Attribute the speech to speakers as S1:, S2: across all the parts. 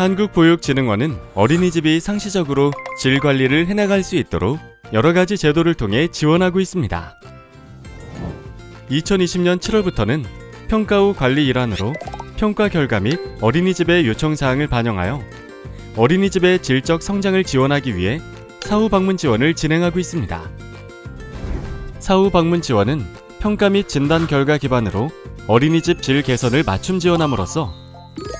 S1: 한국보육진흥원은 어린이집이 상시적으로 질 관리를 해나갈 수 있도록 여러 가지 제도를 통해 지원하고 있습니다. 2020년 7월부터는 평가 후 관리 일환으로 평가 결과 및 어린이집의 요청 사항을 반영하여 어린이집의 질적 성장을 지원하기 위해 사후 방문 지원을 진행하고 있습니다. 사후 방문 지원은 평가 및 진단 결과 기반으로 어린이집 질 개선을 맞춤 지원함으로써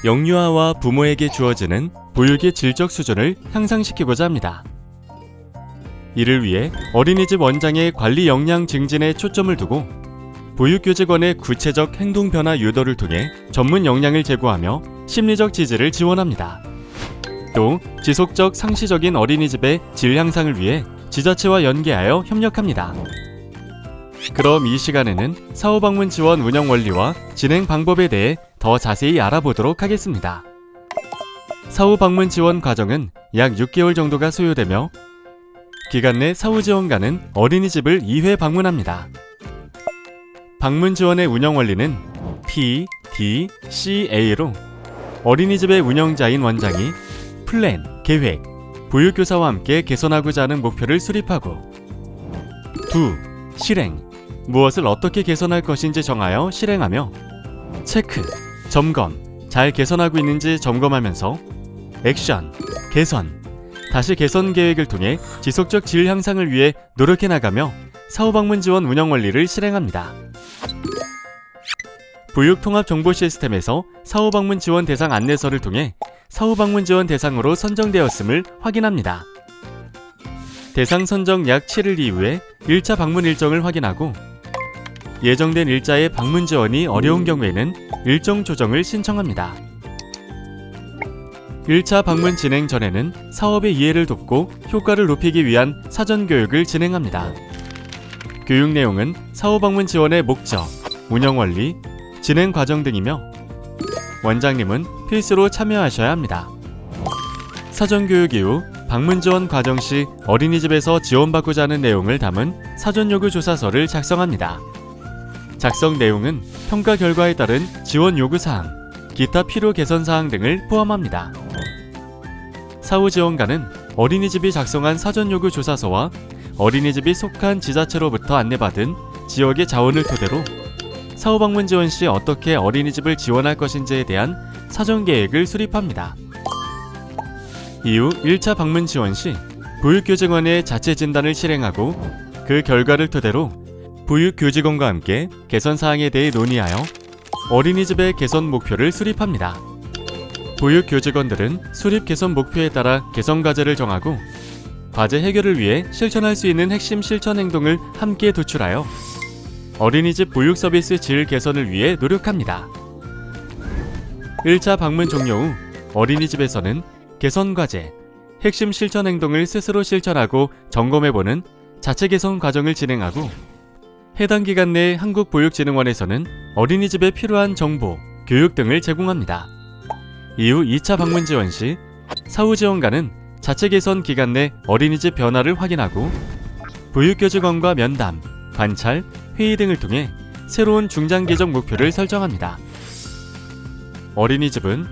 S1: 영유아와 부모에게 주어지는 보육의 질적 수준을 향상시키고자 합니다. 이를 위해 어린이집 원장의 관리 역량 증진에 초점을 두고 보육교직원의 구체적 행동 변화 유도를 통해 전문 역량을 제고하며 심리적 지지를 지원합니다. 또 지속적 상시적인 어린이집의 질 향상을 위해 지자체와 연계하여 협력합니다. 그럼 이 시간에는 사후방문 지원 운영 원리와 진행 방법에 대해 더 자세히 알아보도록 하겠습니다. 사후 방문 지원 과정은 약 6개월 정도가 소요되며 기간 내 사후 지원가는 어린이집을 2회 방문합니다. 방문 지원의 운영 원리는 P, D, C, A로 어린이집의 운영자인 원장이 플랜, 계획, 보육교사와 함께 개선하고자 하는 목표를 수립하고 두, 실행, 무엇을 어떻게 개선할 것인지 정하여 실행하며 체크, 점검, 잘 개선하고 있는지 점검하면서 액션, 개선, 다시 개선 계획을 통해 지속적 질 향상을 위해 노력해 나가며 사후 방문 지원 운영 원리를 실행합니다. 보육 통합 정보 시스템에서 사후 방문 지원 대상 안내서를 통해 사후 방문 지원 대상으로 선정되었음을 확인합니다. 대상 선정 약 7일 이후에 1차 방문 일정을 확인하고 예정된 일자의 방문 지원이 어려운 경우에는 일정 조정을 신청합니다. 1차 방문 진행 전에는 사업의 이해를 돕고 효과를 높이기 위한 사전 교육을 진행합니다. 교육 내용은 사후 방문 지원의 목적, 운영 원리, 진행 과정 등이며 원장님은 필수로 참여하셔야 합니다. 사전 교육 이후 방문 지원 과정 시 어린이집에서 지원받고자 하는 내용을 담은 사전 요구 조사서를 작성합니다. 작성 내용은 평가 결과에 따른 지원 요구 사항, 기타 필요 개선 사항 등을 포함합니다. 사후 지원관은 어린이집이 작성한 사전 요구 조사서와 어린이집이 속한 지자체로부터 안내받은 지역의 자원을 토대로 사후 방문 지원 시 어떻게 어린이집을 지원할 것인지에 대한 사전 계획을 수립합니다. 이후 1차 방문 지원 시 보육교직원의 자체 진단을 실행하고 그 결과를 토대로 보육 교직원과 함께 개선 사항에 대해 논의하여 어린이집의 개선 목표를 수립합니다. 보육 교직원들은 수립 개선 목표에 따라 개선 과제를 정하고 과제 해결을 위해 실천할 수 있는 핵심 실천 행동을 함께 도출하여 어린이집 보육 서비스 질 개선을 위해 노력합니다. 1차 방문 종료 후 어린이집에서는 개선 과제, 핵심 실천 행동을 스스로 실천하고 점검해보는 자체 개선 과정을 진행하고 해당 기간 내 한국보육진흥원에서는 어린이집에 필요한 정보, 교육 등을 제공합니다. 이후 2차 방문 지원 시 사후 지원관은 자체 개선 기간 내 어린이집 변화를 확인하고 보육교직원과 면담, 관찰, 회의 등을 통해 새로운 중장기적 목표를 설정합니다. 어린이집은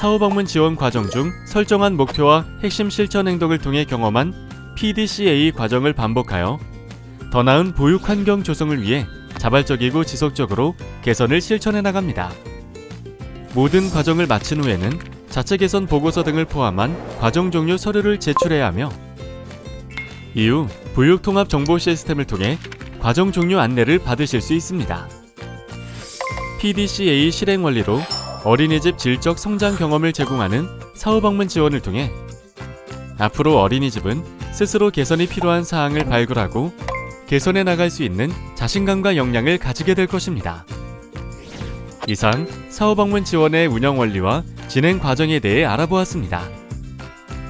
S1: 사후 방문 지원 과정 중 설정한 목표와 핵심 실천 행동을 통해 경험한 PDCA 과정을 반복하여 더 나은 보육 환경 조성을 위해 자발적이고 지속적으로 개선을 실천해 나갑니다. 모든 과정을 마친 후에는 자체 개선 보고서 등을 포함한 과정 종료 서류를 제출해야 하며 이후 보육 통합 정보 시스템을 통해 과정 종료 안내를 받으실 수 있습니다. PDCA 실행 원리로 어린이집 질적 성장 경험을 제공하는 사후 방문 지원을 통해 앞으로 어린이집은 스스로 개선이 필요한 사항을 발굴하고 개선해 나갈 수 있는 자신감과 역량을 가지게 될 것입니다. 이상 사후 방문 지원의 운영 원리와 진행 과정에 대해 알아보았습니다.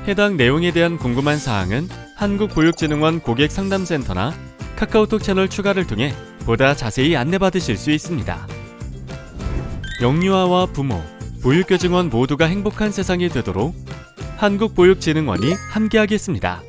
S1: 해당 내용에 대한 궁금한 사항은 한국보육진흥원 고객상담센터나 카카오톡 채널 추가를 통해 보다 자세히 안내받으실 수 있습니다. 영유아와 부모, 보육교직원 모두가 행복한 세상이 되도록 한국보육진흥원이 함께하겠습니다.